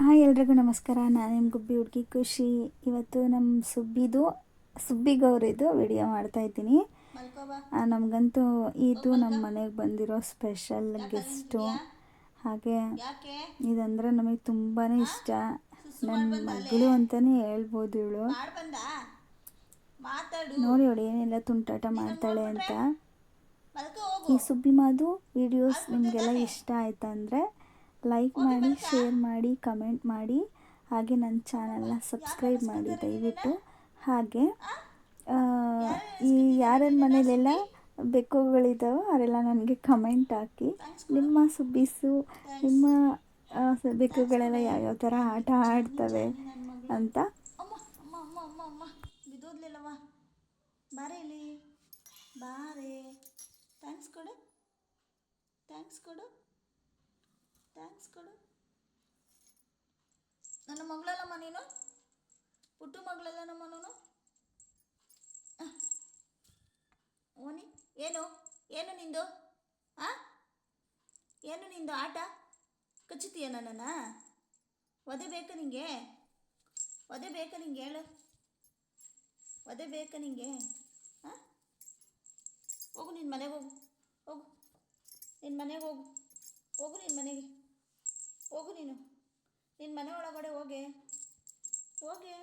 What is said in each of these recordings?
Hi ಎಲ್ರಿಗೂ ನಮಸ್ಕಾರ. ನಾನು ನಿಮ್ಮ ಗುಬ್ಬಿ ಹುಡುಗಿ ಖುಷಿ. ಇವತ್ತು ನಮ್ಮ ಸುಬ್ಬಿದು ಸುಬ್ಬಿಗೌರಿದು ವಿಡಿಯೋ ಮಾಡ್ತಾ ಇದ್ದೀನಿ. ನಮಗಂತೂ ಇದು ನಮ್ಮ ಮನೆಗೆ ಬಂದಿರೋ ಸ್ಪೆಷಲ್ ಗೆಸ್ಟು ಹಾಗೆ ಇದಂದರೆ ನಮಗೆ ತುಂಬಾ ಇಷ್ಟ. ನನ್ನ ಮಗಳು ಅಂತಲೇ ಹೇಳ್ಬೋದು ಇವಳು. ನೋಡಿ ಅವಳು ಏನೆಲ್ಲ ತುಂಟಾಟ ಮಾಡ್ತಾಳೆ ಅಂತ. ಈ ಸುಬ್ಬಿ ಮಾದು ವಿಡಿಯೋಸ್ ನಿಮಗೆಲ್ಲ ಇಷ್ಟ ಆಯ್ತಾ ಅಂದರೆ ಲೈಕ್ ಮಾಡಿ ಶೇರ್ ಮಾಡಿ ಕಮೆಂಟ್ ಮಾಡಿ ಹಾಗೆ ನನ್ನ ಚಾನಲ್ನ ಸಬ್ಸ್ಕ್ರೈಬ್ ಮಾಡಿ ದಯವಿಟ್ಟು. ಹಾಗೆ ಈ ಯಾರ್ಯಾರ ಮನೇಲೆಲ್ಲ ಬೆಕ್ಕುಗಳಿದ್ದಾವೋ ಅವರೆಲ್ಲ ನನಗೆ ಕಮೆಂಟ್ ಹಾಕಿ. ನಿಮ್ಮ ಸುಬ್ಬಿಸು ನಿಮ್ಮ ಬೆಕ್ಕುಗಳೆಲ್ಲ ಯಾವ್ಯಾವ ಥರ ಆಟ ಆಡ್ತವೆ ಅಂತ. ಅಮ್ಮ ಅಮ್ಮ ಅಮ್ಮ ಅಮ್ಮ ಅಮ್ಮ ಬಿದ್ದೋದ್ಲಿಲ್ಲವ ಬಾರೆ ಇಲ್ಲಿ. ಬಾರೆ. ಥ್ಯಾಂಕ್ಸ್ ಕೊಡು. ಥ್ಯಾಂಕ್ಸ್ ಕೊಡು. ಥ್ಯಾಂಕ್ಸ್ ನನ್ನ ಮಗಳಲ್ಲಮ್ಮ ನೀನು? ಪುಟ್ಟು ಮಗಳಲ್ಲ ನಮ್ಮ ನಾನು ಓನಿ, ಏನು? ಏನು ನಿಂದು? ಆ? ಏನು ನಿಂದು? ಆಟ? ಕಚ್ಚುತ್ತೀಯ ನನ್ನನ್ನು? ಒದೆ ಬೇಕಾ ನಿಂಗೆ? ಒದೆ ಬೇಕಾ ನಿಂಗೆ ಹೇಳು. ಒದೆ ಬೇಕಾ ನಿಂಗೆ? ಹಾಂ? ಹೋಗು ನಿನ್ನ ಮನೆಗೆ ಹೋಗು. ಹೋಗು. ನಿನ್ನ ಮನೆಗೆ ಹೋಗು. ಹೋಗು ನಿನ್ನ ಮನೆಗೆ. ಹೋಗು ನೀನು. ನಿನ್ನ ಮನೆ ಒಳಗಡೆ ಹೋಗೆ. ಹೋಗೆ.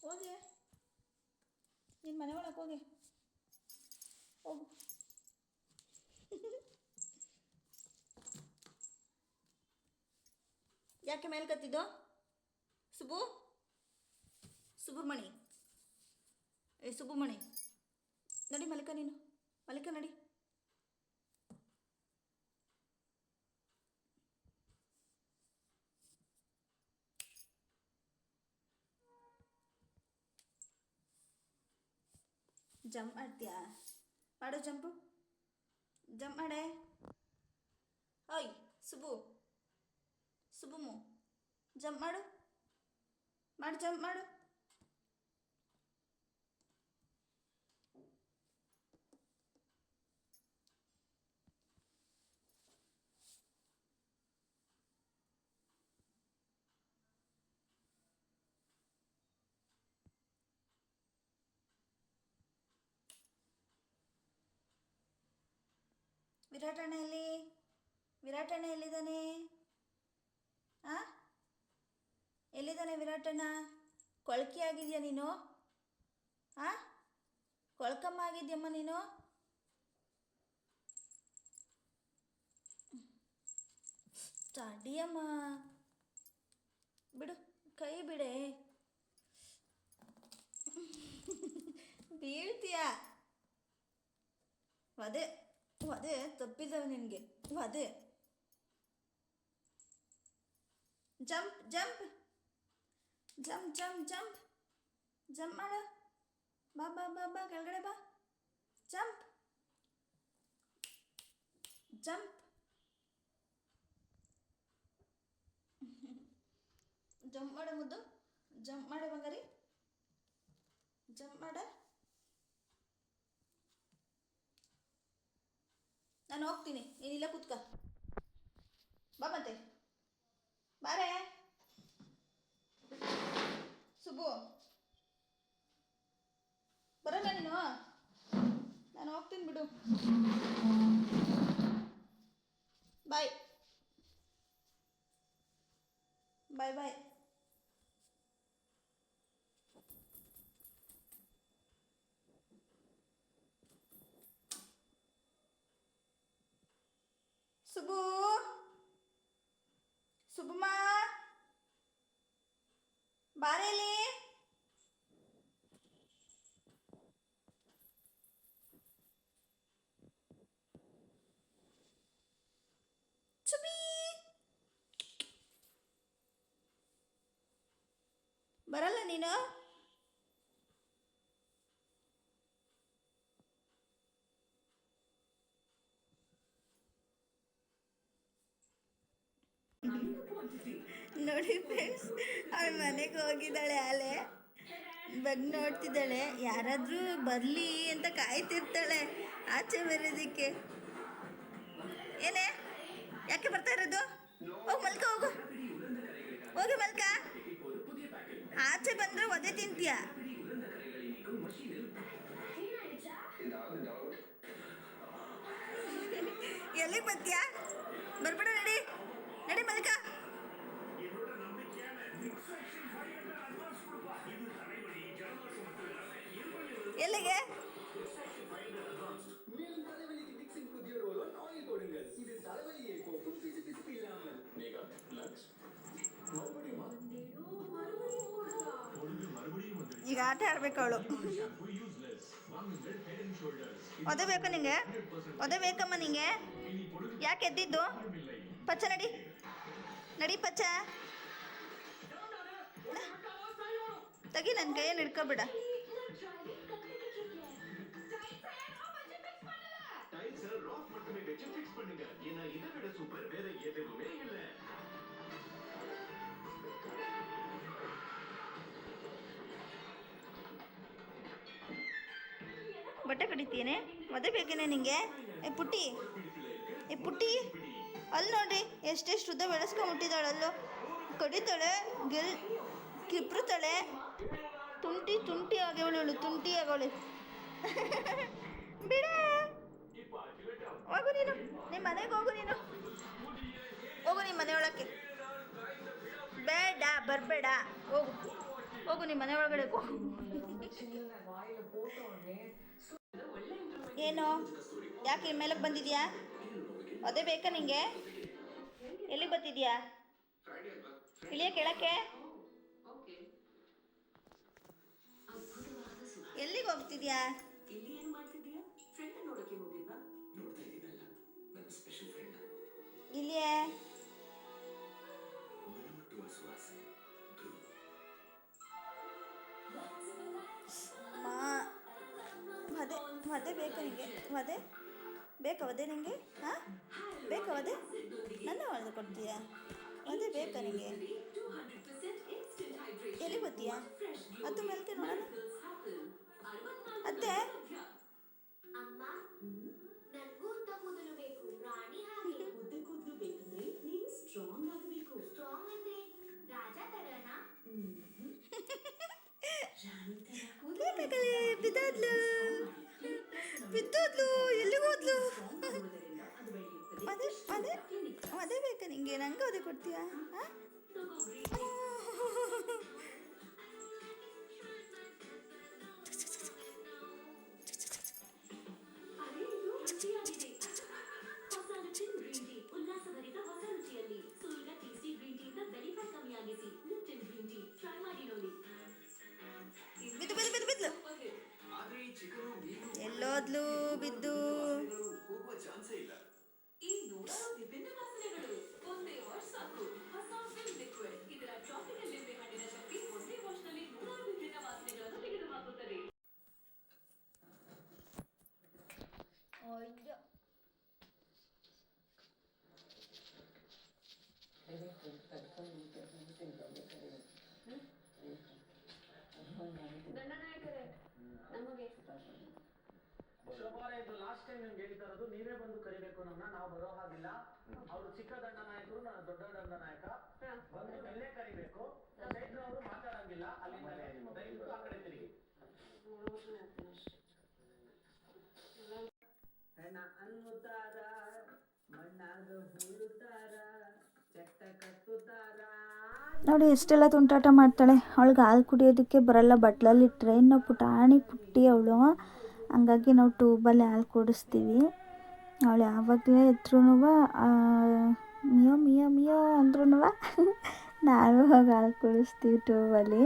ಹೋಗೆ. ನಿನ್ನ ಮನೆ ಒಳಗೆ ಹೋಗೆ. ಹೋಗು. ಯಾಕೆ ಮೇಲೆ ಸುಬು ಸುಬ್ರಮಣಿ. ಏ ಸುಬ್ಬುಮಣಿ ನಡಿ ಮಲಿಕ ನೀನು. ಮಲಿಕ ನಡಿ. ಜಂಪ್ ಮಾಡ್ತೀಯಾ ಮಾಡು ಜಂಪು ಜಂಪ್ ಮಾಡೆ ಓಯ್ ಸುಬು ಸುಬುಮು ಜಂಪ್ ಮಾಡು ಮಾಡು ಜಂಪ್ ಮಾಡು ವಿರಾಟಣ್ಣ ಎಲ್ಲಿ ವಿರಾಟಣ್ಣ ಎಲ್ಲಿದ್ದಾನೆ? ಆ? ಎಲ್ಲಿದ್ದಾನೆ ವಿರಾಟಣ್ಣ ಕೊಳಕಿ ಆಗಿದೆಯಾ ನೀನು? ಆ? ಕೊಳಕಮ್ಮ ಆಗಿದ್ಯಮ್ಮ ನೀನು? ತಡಿಯಮ್ಮ. ಬಿಡು, ಕೈ ಬಿಡೆ. ಬೀಳ್ತೀಯ? ಅದೇ. ಅದೇ ತಪ್ಪಿದ್ದಾವೆ ನಿನಗೆ. ಅದೇ. Jump jump. Jump jump jump. Jump ಮಾಡು. ಬಾ ಬಾ ಬಾ ಬಾ, ಕೆಳಗಡೆ ಬಾ. ಜಂಪ್. ಜಂಪ್. ಜಂಪ್ ಮಾಡು ಮುದ್ದು. ಜಂಪ್ ಮಾಡು ಬಂಗಾರಿ. ಜಂಪ್ ಮಾಡ. ನಾನು ಹೋಗ್ತೀನಿ. ನೀನಿಲ್ಲ ಕೂತ್ಕ. ಬಾ ಮತ್ತೆ. ಬಾರೆ ಸುಬ್ಬು. ಬರಲ್ಲ ನೀನು? ನಾನು ಹೋಗ್ತೀನಿ ಬಿಡು. ಬಾಯ್ ಬಾಯ್ ಬಾಯ್ ಸುಬ್ಬು ಸುಬ್ಬಮ್ಮ ಬಾರೇಲಿ ಸುಬಿ ಬರಲ್ಲ ನೀನು ನೋಡಿ ಫ್ರೆಂಡ್ಸ್ ಅವಳ ಮನೆಗೆ ಹೋಗಿದ್ದಾಳೆ ಆಲೆ ಬಂದು ನೋಡ್ತಿದ್ದಾಳೆ. ಯಾರಾದರೂ ಬರಲಿ ಅಂತ ಕಾಯ್ತಿರ್ತಾಳೆ ಆಚೆ ಬರೋದಕ್ಕೆ. ಏನೇ? ಯಾಕೆ ಬರ್ತಾ ಇರೋದು? ಹೋಗಿ ಮಲ್ಕ, ಹೋಗು. ಹೋಗಿ ಮಲ್ಕ. ಆಚೆ ಬಂದ್ರೆ ಒದೆ ತಿಂತೀಯ? ಎಲ್ಲಿಗೆ? ಈಗ ಆಟ ಆಡ್ಬೇಕು ಅವಳು. ಅದೇ ಬೇಕಾ ನಿಂಗೆ? ಅದೇ ನಿಂಗೆ? ಯಾಕೆ ಎದ್ದಿದ್ದು? ಪಚ್ಚ ನಡಿ. ನಡಿ ಪಚ್ಚ. ತಗಿ ನನ್ನ ಕೈಯಲ್ಲಿ ಹಿಡ್ಕೊಬಿಡ. ராக் மட்டுமே வச்சு ஃபிக்ஸ் பண்ணுங்க ஏன்னா இதை விட சூப்பர் வேற எதுவுமே இல்ல ಬಟ್ಟೆ ಕಡಿತೀಯೇನೆ ಒದೆ ಬೇಕೇನೆ ನಿಂಗೆ ಏ ಪುಟ್ಟಿ ಏ ಪುಟ್ಟಿ ಅಲ್ಲಿ ನೋಡ್ರಿ ಎಷ್ಟೆಷ್ಟು ಉದ್ದ ಬೆಳೆಸ್ಕೊಂಬಿಟ್ಟಿದ್ದಾಳೆ ಅಲ್ಲೂ ಕಡಿತಾಳೆ ಗೆಲ್ ಕಿಪ್ರುತ್ತಾಳೆ ತುಂಟಿ ತುಂಟಿ ಆಗ್ಯವಳು ಇವಳು ತುಂಟಿ ಆಗೋಳೆ ಬಿಡ ಹೋಗು ನೀನು. ನಿಮ್ಮ ಮನೆಗೆ ಹೋಗು ನೀನು. ಹೋಗು ನಿಮ್ಮ ಮನೆ ಒಳಕ್ಕೆ ಬೇಡ, ಬರಬೇಡ. ಹೋಗು. ಹೋಗು ನಿಮ್ಮ ಮನೆ ಒಳಗಡೆ ಹೋಗು. ಏನು? ಯಾಕೆ ಮೇಲಕ್ಕೆ ಬಂದಿದ್ಯಾ? ಅದೇ ಬೇಕಾ ನಿಂಗೆ? ಎಲ್ಲಿಗೆ ಬರ್ತಿದ್ಯಾ? ಇಳಿಯ ಕೆಳಕ್ಕೆ? ಎಲ್ಲಿಗೆ ಹೋಗ್ತಿದ್ಯಾ? ಮದೆ ಮದೆ ಧ್ರುವ ಮಾ ವದೆ ವದೆ ಬೇಕಾ ನಿಂಗೆ? ವದೆ ಬೇಕಾ ವದೆ ನಿಂಗೆ? ಹಾಂ ಬೇಕಾ ವದೆ ನನ್ನ ಹೊಡೆದು ಕೊಡ್ತೀಯಾ? ಮದೆ ಬೇಕಾ ನಿಮಗೆ ಎಲ್ಲಿ ಬರ್ತೀಯಾ? ಅದು ಮೇಲ್ಕೆ ನೋಡೋಣ. ಅತ್ತೆ? ಕೂದಲು ಬೇಕು ರಾಣಿ ಹಾಗೆ. ಉದ್ದ ಕೂದಲು ಬೇಕಂದ್ರೆ ನೀನ್ ಸ್ಟ್ರಾಂಗ್ ಆಗಬೇಕು. ಸ್ಟ್ರಾಂಗ್ ಅಂದ್ರೆ ರಾಜ ತರನಾ? ಬಿದ್ದೋದ್ಲು. ಬಿದ್ದೋದ್ಲು ಅದು ಅದೇ ಅದೇ ಅದೇ ಬೇಕಾ ನಿಂಗೆ. ನಂಗೆ ಅದೇ ಕೊಡ್ತೀಯಾ? ಹಾಂ? ನಿಮ್ಗೆ ಹೇಳ್ತಾ ಇರೋದು ನೀವೇ ಬಂದು ಕರಿಬೇಕು ನಮ್ಮನ್ನ ನಾವು ಬರೋ ಹಾಗಿಲ್ಲ. ಅವರು ಚಿಕ್ಕ ದಂಡ ನಾಯಕರು ನಾನು ದೊಡ್ಡ ದಂಡ ನಾಯಕ. ಬಂದು ಇಲ್ಲೇ ಕರಿಬೇಕು. ಚೈತ್ರ ಅವರು ಮಾತಾಡಂಗಿಲ್ಲ. ಅಲ್ಲಿಂದ ದಯವಿಟ್ಟು ಆ ಕಡೆ ತಿರುಗಿ. ಹೆಣ ಅನ್ನುತ್ತಾರ ಮಣ್ಣಾಗ ಹೂಳುತ್ತಾರ ಚಟ್ಟ ಕಟ್ಟುತ್ತಾರ. ನೋಡಿ ಎಷ್ಟೆಲ್ಲ ತುಂಟಾಟ ಮಾಡ್ತಾಳೆ. ಅವಳಿಗೆ ಹಾಲು ಕುಡಿಯೋದಕ್ಕೆ ಬರಲ್ಲ ಬಟ್ಲಲ್ಲಿ ಟ್ರೈನ್ನ ಪುಟಾಣಿ ಪುಟ್ಟಿ ಅವಳು. ಹಂಗಾಗಿ ನಾವು ಟ್ಯೂಬಲ್ಲಿ ಹಾಲು ಕುಡಿಸ್ತೀವಿ. ಅವಳು ಯಾವಾಗಲೇ ಇದ್ರೂ ಮಿಯೋ ಮಿಯೋ ಮಿಯೋ ಅಂದ್ರೂ ನಾವು ಹೋಗಿ ಹಾಲು ಕುಡಿಸ್ತೀವಿ ಟ್ಯೂಬಲ್ಲಿ.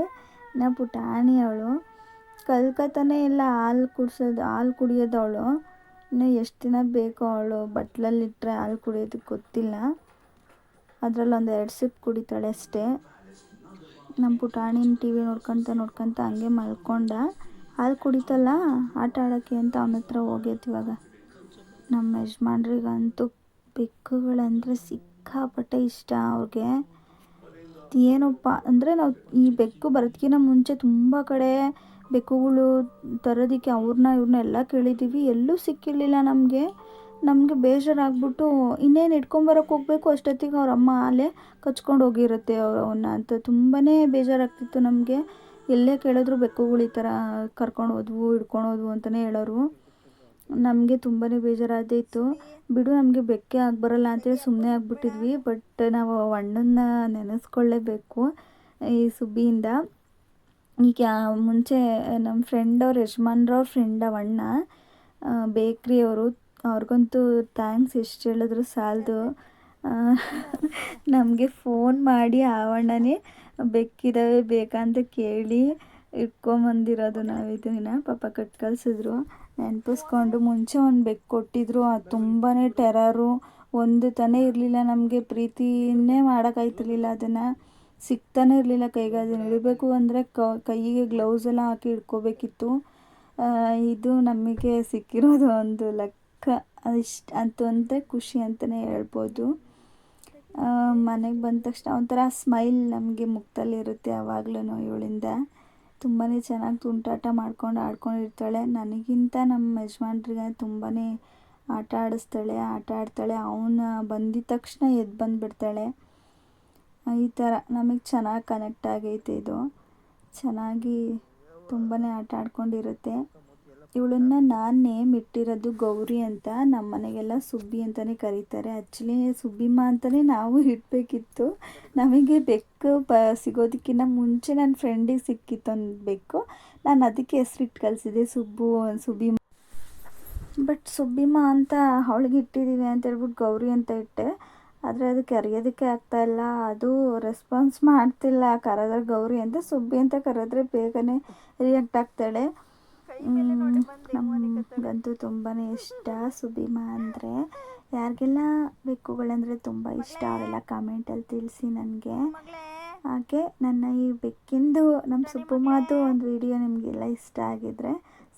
ನಾ ಪುಟಾಣಿ ಅವಳು. ಕಲ್ಕತ್ತಾನೆ ಇಲ್ಲ ಹಾಲು ಕುಡ್ಸೋದು, ಹಾಲು ಕುಡಿಯೋದು ಅವಳು. ಇನ್ನು ಎಷ್ಟು ದಿನ ಬೇಕೋ ಅವಳು? ಬಟ್ಲಲ್ಲಿಟ್ಟರೆ ಹಾಲು ಕುಡಿಯೋದಕ್ಕೆ ಗೊತ್ತಿಲ್ಲ. ಅದರಲ್ಲಿ ಒಂದು ಎರಡು ಸಿಪ್ ಕುಡಿತಾಳೆ ಅಷ್ಟೇ. ನಮ್ಮ ಪುಟಾಣಿನ ಟಿ ವಿ ನೋಡ್ಕೊತ ನೋಡ್ಕೊತ ಹಂಗೆ ಮಲ್ಕೊಂಡ. ಹಾಲು ಕುಡಿತಲ್ಲ? ಆಟ ಆಡೋಕ್ಕೆ ಅಂತ ಅವನ ಹತ್ರ ಹೋಗೈತೆ ಇವಾಗ. ನಮ್ಮ ಯಜಮಾನ್ರಿಗಂತೂ ಬೆಕ್ಕುಗಳಂದರೆ ಸಿಕ್ಕಾಪಟ್ಟೆ ಇಷ್ಟ ಅವ್ರಿಗೆ. ಏನಪ್ಪ ಅಂದರೆ ನಾವು ಈ ಬೆಕ್ಕು ಬರೋದಕ್ಕಿಂತ ಮುಂಚೆ ತುಂಬ ಕಡೆ ಬೆಕ್ಕುಗಳು ತರೋದಕ್ಕೆ ಅವ್ರನ್ನ ಇವ್ರನ್ನ ಎಲ್ಲ ಕೇಳಿದ್ದೀವಿ ಎಲ್ಲೂ ಸಿಕ್ಕಿರಲಿಲ್ಲ ನಮಗೆ. ನಮಗೆ ಬೇಜಾರಾಗ್ಬಿಟ್ಟು ಇನ್ನೇನು ಇಟ್ಕೊಂಬರೋಕೆ ಹೋಗ್ಬೇಕು ಅಷ್ಟೊತ್ತಿಗೆ ಅವ್ರ ಅಮ್ಮ ಅಲ್ಲೇ ಕಚ್ಕೊಂಡು ಹೋಗಿರುತ್ತೆ ಅವನ್ನ ಅಂತ. ತುಂಬಾ ಬೇಜಾರಾಗ್ತಿತ್ತು ನಮಗೆ. ಎಲ್ಲೇ ಕೇಳಿದ್ರು ಬೆಕ್ಕುಗಳು ಈ ಥರ ಕರ್ಕೊಂಡು ಹೋದ್ವು, ಹಿಡ್ಕೊಂಡು ಹೋದ್ವು ಅಂತಲೇ ಹೇಳೋರು. ನಮಗೆ ತುಂಬಾ ಬೇಜಾರಾದಿತ್ತು ಬಿಡು, ನಮಗೆ ಬೆಕ್ಕೆ ಆಗಿ ಬರಲ್ಲ ಅಂತೇಳಿ ಸುಮ್ಮನೆ ಆಗಿಬಿಟ್ಟಿದ್ವಿ, ಬಟ್ ನಾವು ಅಣ್ಣನ ನೆನೆಸ್ಕೊಳ್ಳೇಬೇಕು ಈ ಸುಬ್ಬಿಯಿಂದ. ಈಗ ಮುಂಚೆ ನಮ್ಮ ಫ್ರೆಂಡ್ ಅವ್ರ, ಯಜಮಾನ್ರವ್ರ ಫ್ರೆಂಡ್ ಅವಣ್ಣ ಬೇಕ್ರಿ ಅವರು, ಅವ್ರಿಗಂತೂ ಥ್ಯಾಂಕ್ಸ್ ಎಷ್ಟು ಹೇಳಿದ್ರು ಸಾಲದು. ನಮಗೆ ಫೋನ್ ಮಾಡಿ ಆವಣ್ಣನೇ ಬೆಕ್ಕಿದಾವೆ, ಬೇಕಂತ ಕೇಳಿ ಇಟ್ಕೊಂಬಂದಿರೋದು ನಾವು ಇದನ್ನ ಪಾಪ ಕಟ್ ಕಳಿಸಿದ್ರು ನೆನಪಿಸ್ಕೊಂಡು ಮುಂಚೆ ಒಂದು ಬೆಕ್ಕು ಕೊಟ್ಟಿದ್ರು, ಅದು ತುಂಬಾ ಟೆರರು. ಒಂದು ತಾನೇ ಇರಲಿಲ್ಲ ನಮಗೆ, ಪ್ರೀತಿನೇ ಮಾಡೋಕ್ಕಾಯ್ತಿರ್ಲಿಲ್ಲ ಅದನ್ನು. ಸಿಗ್ತಾನೆ ಇರಲಿಲ್ಲ ಕೈಗೆ ಅದನ್ನು ಹಿಡಬೇಕು ಅಂದರೆ ಕೈಗೆ ಗ್ಲೌಸ್ ಎಲ್ಲ ಹಾಕಿ ಇಟ್ಕೋಬೇಕಿತ್ತು. ಇದು ನಮಗೆ ಸಿಕ್ಕಿರೋದು ಒಂದು ಲೆಕ್ಕ. ಅಷ್ಟು ಅಂತ ಖುಷಿ ಅಂತಲೇ ಹೇಳ್ಬೋದು. ಮನೆಗೆ ಬಂದ ತಕ್ಷಣ ಒಂಥರ ಸ್ಮೈಲ್ ನಮಗೆ ಮುಖದಲ್ಲಿರುತ್ತೆ ಯಾವಾಗ್ಲೂ ಇವಳಿಂದ. ತುಂಬಾ ಚೆನ್ನಾಗಿ ತುಂಟಾಟ ಮಾಡ್ಕೊಂಡು ಆಡ್ಕೊಂಡಿರ್ತಾಳೆ. ನನಗಿಂತ ನಮ್ಮ ಯಜಮಾನ್ರಿಗೆ ತುಂಬಾ ಆಟ ಆಡಿಸ್ತಾಳೆ, ಆಟ ಆಡ್ತಾಳೆ. ಅವನ ಬಂದಿದ ತಕ್ಷಣ ಎದ್ದು ಬಂದುಬಿಡ್ತಾಳೆ. ಈ ಥರ ನಮಗೆ ಚೆನ್ನಾಗಿ ಕನೆಕ್ಟ್ ಆಗೈತೆ ಇದು. ಚೆನ್ನಾಗಿ ತುಂಬಾ ಆಟ ಆಡ್ಕೊಂಡಿರುತ್ತೆ. ಇವಳನ್ನ ನಾನು ನೇಮ್ ಇಟ್ಟಿರೋದು ಗೌರಿ ಅಂತ ನಮ್ಮ ಮನೆಗೆಲ್ಲ ಸುಬ್ಬಿ ಅಂತಲೇ ಕರೀತಾರೆ. ಆ್ಯಕ್ಚುಲಿ ಸುಬ್ಬಿಮ್ಮ ಅಂತಲೇ ನಾವು ಇಡಬೇಕಿತ್ತು ನಮಗೆ ಬೆಕ್ಕು ಬ ಸಿಗೋದಕ್ಕಿಂತ ಮುಂಚೆ ನನ್ನ ಫ್ರೆಂಡಿಗೆ ಸಿಕ್ಕಿತ್ತು ಒಂದು ಬೆಕ್ಕು. ನಾನು ಅದಕ್ಕೆ ಹೆಸರಿಟ್ಟು ಕಲಿಸಿದೆ ಸುಬ್ಬು, ಸುಬ್ಬಿಮ್ಮ. ಬಟ್ ಸುಬ್ಬಿಮ್ಮ ಅಂತ ಅವಳಿಗೆ ಇಟ್ಟಿದ್ದೀವಿ ಅಂತ ಹೇಳ್ಬಿಟ್ಟು ಗೌರಿ ಅಂತ ಇಟ್ಟೆ. ಆದರೆ ಅದು ಕರೆಯೋದಕ್ಕೆ ಆಗ್ತಾಯಿಲ್ಲ ಅದು ರೆಸ್ಪಾನ್ಸ್ ಮಾಡ್ತಿಲ್ಲ. ಕರೆದ್ರೆ ಗೌರಿ ಅಂತ ಸುಬ್ಬಿ ಅಂತ ಕರೆದ್ರೆ ಬೇಗನೆ ರಿಯಾಕ್ಟ್ ಆಗ್ತಾಳೆ. ನಮಗಂತೂ ತುಂಬಾ ಇಷ್ಟ ಸುಬಿಮ ಅಂದರೆ. ಯಾರಿಗೆಲ್ಲ ಬೆಕ್ಕುಗಳಂದರೆ ತುಂಬ ಇಷ್ಟ ಅವರೆಲ್ಲ ಕಾಮೆಂಟಲ್ಲಿ ತಿಳಿಸಿ ನನಗೆ. ಹಾಗೆ ನನ್ನ ಈ ಬೆಕ್ಕಿಂದು ನಮ್ಮ ಸುಬ್ಬಮ್ಮದು ಒಂದು ವಿಡಿಯೋ ನಿಮಗೆಲ್ಲ ಇಷ್ಟ ಆಗಿದ್ರೆ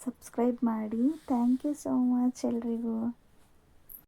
ಸಬ್ಸ್ಕ್ರೈಬ್ ಮಾಡಿ. ಥ್ಯಾಂಕ್ ಯು ಸೋ ಮಚ್ ಎಲ್ರಿಗೂ.